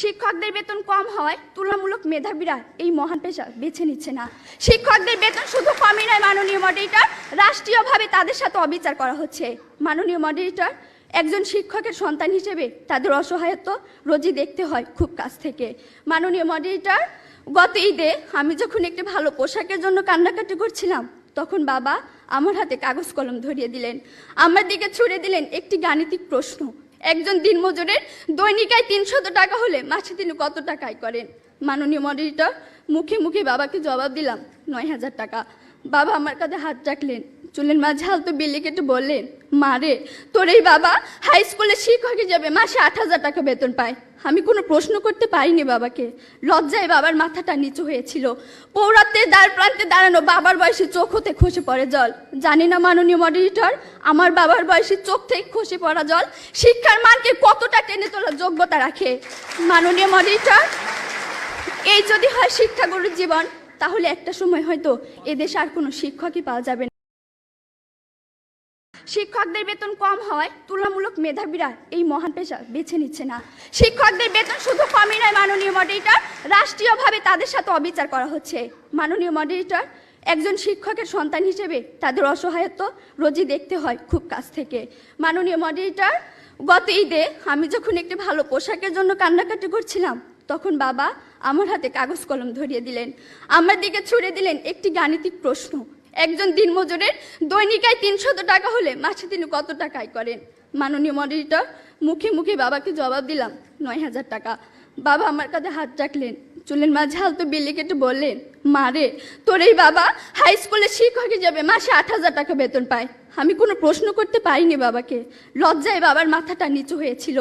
শিক্ষকদের বেতন কম হয় তুলনামূলক মেধাবীরা এই মহান পেশা বেছে নিচ্ছে না। শিক্ষকদের বেতন শুধু কমই নয়, মাননীয় মডারেটর রাষ্ট্রীয়ভাবে তাদের সাথে অবিচার করা হচ্ছে। মাননীয় মডারেটর একজন শিক্ষকের সন্তান হিসেবে তাদের অসহায়ত্ব রোজই দেখতে হয় খুব কাছ থেকে। মাননীয় মডারেটর গত ঈদে আমি যখন একটি ভালো পোশাকের জন্য কান্নাকাটি করছিলাম, তখন বাবা আমার হাতে কাগজ কলম ধরিয়ে দিলেন। আমার দিকে ছুড়ে দিলেন একটি গাণিতিক প্রশ্ন একজন দিনমজুরের দৈনিকায় তিনশত টাকা হলে মাসে তিনি কত টাকা আয় করেন? মাননীয় মডেলটা মুখে মুখে বাবাকে জবাব দিলাম, নয় হাজার টাকা। বাবা আমার কাছে হাত রাখলেন। চুলের মাঝে হালতো বিলি কেটে বললেন মারে তোর এই বাবা হাই স্কুলে শিক্ষক যাবে, মাসে আট হাজার টাকা বেতন পায়। আমি কোনো প্রশ্ন করতে পারিনি বাবাকে। লজ্জায় বাবার মাথাটা নিচু হয়েছিল। পৌরাত্বের দ্বার প্রান্তে দাঁড়ানো বাবার বয়সে চোখ হতে খসে পড়ে জল। জানি না মাননীয় মডারেটর আমার বাবার বয়সে চোখ থেকে খসে পড়া জল শিক্ষার মানকে কতটা টেনে তোলার যোগ্যতা রাখে? মাননীয় মডারেটর এই যদি হয় শিক্ষাগুরুর জীবন, তাহলে একটা সময় হয়তো এদেশে আর কোনো শিক্ষকই পাওয়া যাবে না। শিক্ষকদের বেতন কম হয় তুলনামূলক মেধাবীরা এই মহান পেশা বেছে নিচ্ছে না। শিক্ষকদের বেতন শুধু কমই নয়, মাননীয় মডারেটর রাষ্ট্রীয়ভাবে তাদের সাথে অবিচার করা হচ্ছে। মাননীয় মডারেটর একজন শিক্ষকের সন্তান হিসেবে তাদের অসহায়ত্ব রোজই দেখতে হয় খুব কাছ থেকে। মাননীয় মডারেটর গত ঈদে আমি যখন একটি ভালো পোশাকের জন্য কান্নাকাটি করছিলাম, তখন বাবা আমার হাতে কাগজ কলম ধরিয়ে দিলেন। আমার দিকে ছুড়ে দিলেন একটি গাণিতিক প্রশ্ন একজন দিনমজুরের দৈনিকায় তিনশত টাকা হলে মাসে তিনি কত টাকা আয় করেন? মাননীয় মডারেটর, মুখে মুখে বাবাকে জবাব দিলাম, নয় হাজার টাকা। বাবা আমার কাছে হাত রাখলেন, চুলের মাঝে হালতো বিলি কেটে বললেন মারে তোর এই বাবা হাই স্কুলে শিক্ষক হিসেবে মাসে আট হাজার টাকা বেতন পায়। আমি কোনো প্রশ্ন করতে পারিনি বাবাকে। লজ্জায় বাবার মাথাটা নিচু হয়েছিল।